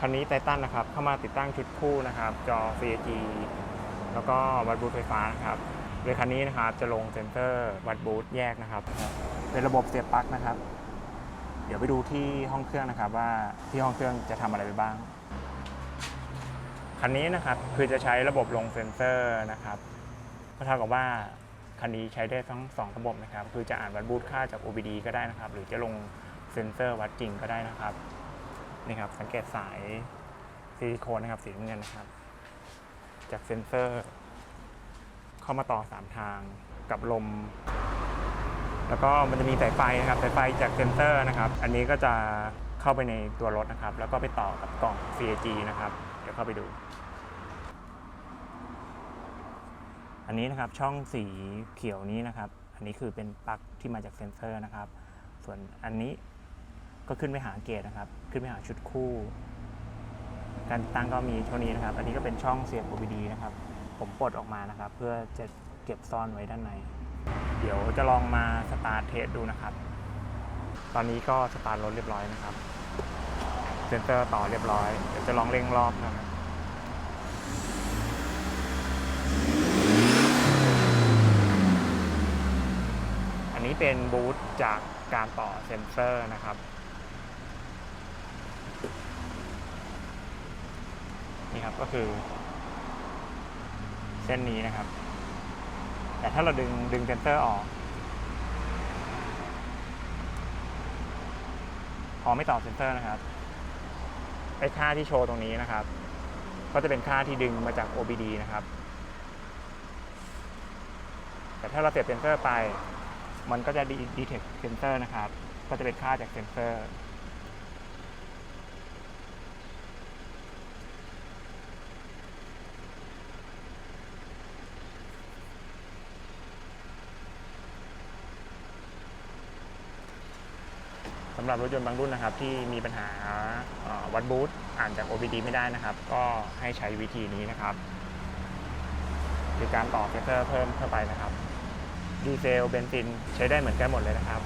คันนี้ไททันนะครับ เข้ามาติดตั้งชุดคู่นะครับ จอ CAG แล้วก็วัดบูทไฟฟ้านะครับโดยคันนี้นะครับจะลงเซนเซอร์วัดบูทแยกนะครับ เป็นระบบเสียบปลั๊กนะครับ เดี๋ยวไปดูที่ห้องเครื่องนะครับว่าที่ห้องเครื่องจะทำอะไรไปบ้าง คันนี้นะครับคือจะใช้ระบบลงเซนเซอร์นะครับก็เท่ากับว่าคันนี้ใช้ได้ทั้งสองระบบนะครับ คือจะอ่านวัดบูทค่าจาก OBD ก็ได้นะครับ หรือจะลงเซนเซอร์วัดจริงก็ได้นะครับ นี่ครับสังเกตสายซิลิโคนนะครับสีน้ำเงินนะครับ จากเซ็นเซอร์ เข้ามาต่อ 3 ทางกับลม แล้วก็มันจะมีสายไฟนะครับสายไฟจากเซ็นเซอร์นะครับ อันนี้ก็จะเข้าไปในตัวรถนะครับ แล้วก็ไปต่อกับกล่อง CAG นะครับ เดี๋ยวเข้าไปดู อันนี้นะครับช่องสีเขียวนี้นะครับ อันนี้คือเป็นปลั๊กที่มาจากเซ็นเซอร์นะครับ ส่วนอันนี้ ก็ขึ้นไปหาเกจนะครับ ขึ้นไปหาชุดคู่ การตั้งก็มีเท่านี้นะครับ อันนี้ก็เป็นช่องเสียบ OBD นะครับ ผมปลดออกมานะครับ เพื่อจะเก็บซ่อนไว้ด้านใน เดี๋ยวจะลองมาสตาร์ทเทสดูนะครับ ตอนนี้ก็สตาร์ทรถเรียบร้อยนะครับ เซนเซอร์ต่อเรียบร้อย เดี๋ยวจะลองเร่งรอบนะครับอันนี้เป็นบูทจากการต่อเซนเซอร์นะครับ นี่ครับ ก็คือ เส้นนี้นะครับ แต่ถ้าเราดึงดึงเซนเซอร์ออก พอไม่ต่อเซนเซอร์นะครับไอ้ค่าที่โชว์ตรงนี้นะครับ ก็จะเป็นค่าที่ดึงมาจาก OBD นะครับ แต่ถ้าเราเสียบเซนเซอร์ไป มันก็จะดีเทคเซนเซอร์นะครับ ก็จะเป็นค่าจากเซนเซอร์ำหรับรถยนต์บางรุ่นนะครับ ที่มีปัญหาวัดบูทอ่านจาก OBD ไม่ได้นะครับ ก็ให้ใช้วิธีนี้นะครับคือการต่อเซนเซอร์เพิ่มเข้าไปนะครับ ดีเซลเบนซินใช้ได้เหมือนกันหมดเลยนะครับ